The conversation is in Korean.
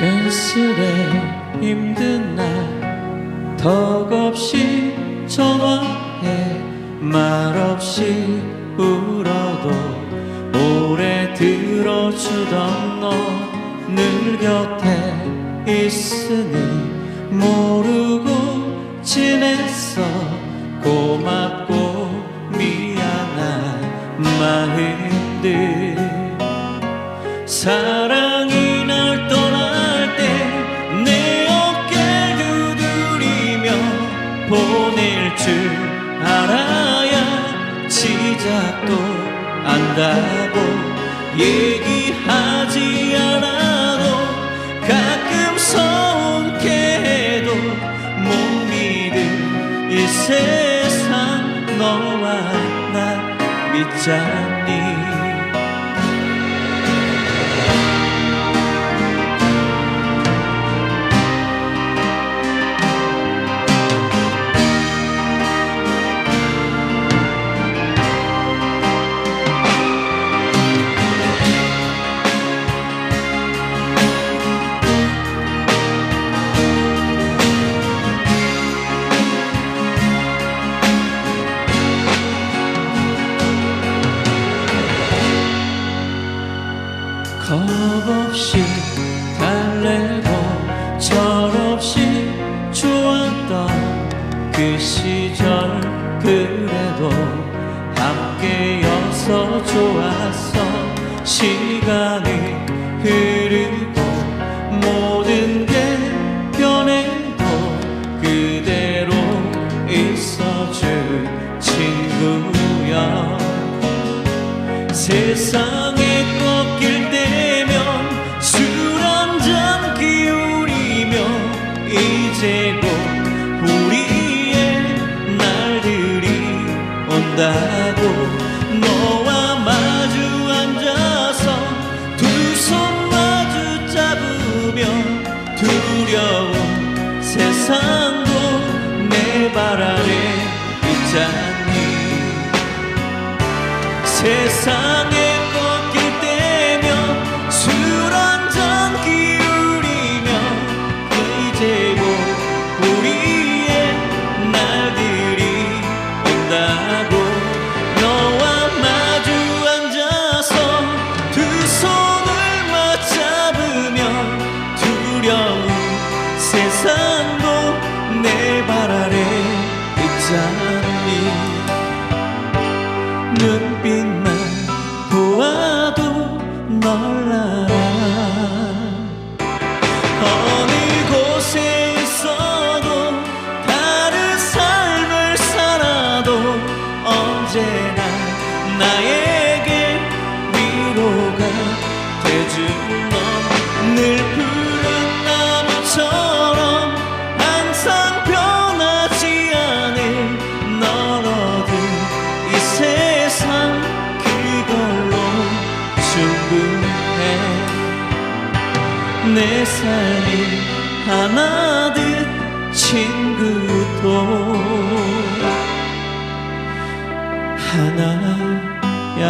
괜스레 힘든 날 덕없이 전화해. 말없이 울어도 오래 들어주던 너 늘 곁에 있으니 모르고 지냈어. 고맙 알아야 시작도 안다고 얘기하지 않아도 가끔 서운케 해도 못 믿을 이 세상 너와 나 믿잖니 그래도 함께여서 좋았어. 시간이 흐르고 모든 게 변해도 그대로 있어줄 친구야 세상에 꺾일 때면 술 한잔 기울이며 이제 온다고 너와 마주 앉아서 두 손 마주 잡으며 두려운 세상도 내 발 아래 있잖니. 세상에 눈빛만 보아도 널 알아. 어느 곳에 있어도 다른 삶을 살아도 언제나 나에 내 삶이 하나듯 친구도 하나야